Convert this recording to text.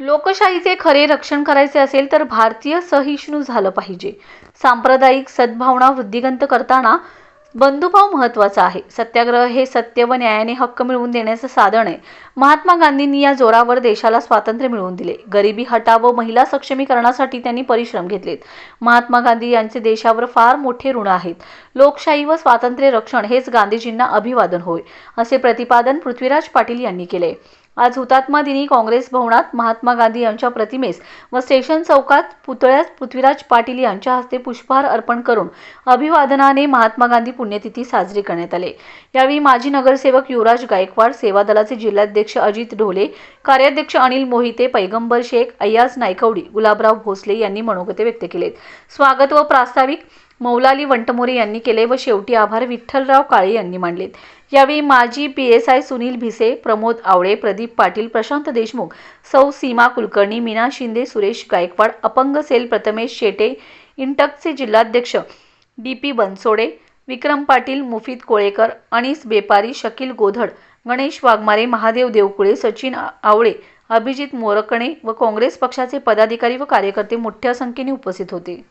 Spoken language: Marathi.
लोकशाहीचे खरे रक्षण करायचे असेल तर भारतीय सहिष्णू झालं पाहिजे. सांप्रदायिक सद्भावना वृद्धिगंत करताना बंधुभाव महत्त्वाचा आहे. सत्याग्रह हे सत्य व न्यायाने हक्क मिळवून देण्याचं साधन आहे. महात्मा गांधींनी या जोरावर देशाला स्वातंत्र्य मिळवून दिले. गरिबी हटाव व महिला सक्षमीकरणासाठी त्यांनी परिश्रम घेतलेत. महात्मा गांधी यांचे देशावर फार मोठे ऋण आहेत. लोकशाही व स्वातंत्र्य रक्षण हेच गांधीजींना अभिवादन होय असे प्रतिपादन पृथ्वीराज पाटील यांनी केले आज हुतात्मा दिनी काँग्रेस भवनात महात्मा गांधी यांच्या प्रतिमेस व स्टेशन चौकात पुतळ्यास पृथ्वीराज पाटील यांच्या हस्ते पुष्पहार अर्पण करून अभिवादनाने महात्मा गांधी पुण्यतिथी साजरी करण्यात आले. यावेळी माजी नगरसेवक युवराज गायकवाड सेवा दलाचे जिल्हाध्यक्ष अजित ढोले कार्याध्यक्ष अनिल मोहिते पैगंबर शेख अय्याज नायकवडी गुलाबराव भोसले यांनी मनोगते व्यक्त केलेत. स्वागत व प्रास्ताविक मौलाली वंटमोरे यांनी केले व शेवटी आभार विठ्ठलराव काळे यांनी मांडलेत यावेळी माजी P S I Sunil Bhise Pramod Awale Pradeep Patil Prashant Deshmukh सौ सीमा कुलकर्णी मीना शिंदे सुरेश गायकवाड अपंग सेल प्रथमेश शेटे इंटकचे जिल्हाध्यक्ष डी पी बनसोडे विक्रम पाटील मुफीद कोळेकर अनिस बेपारी शकील गोधड गणेश वाघमारे महादेव देवकुळे सचिन आवळे अभिजित मोरकणे व काँग्रेस पक्षाचे पदाधिकारी व कार्यकर्ते मोठ्या संख्येने उपस्थित होते.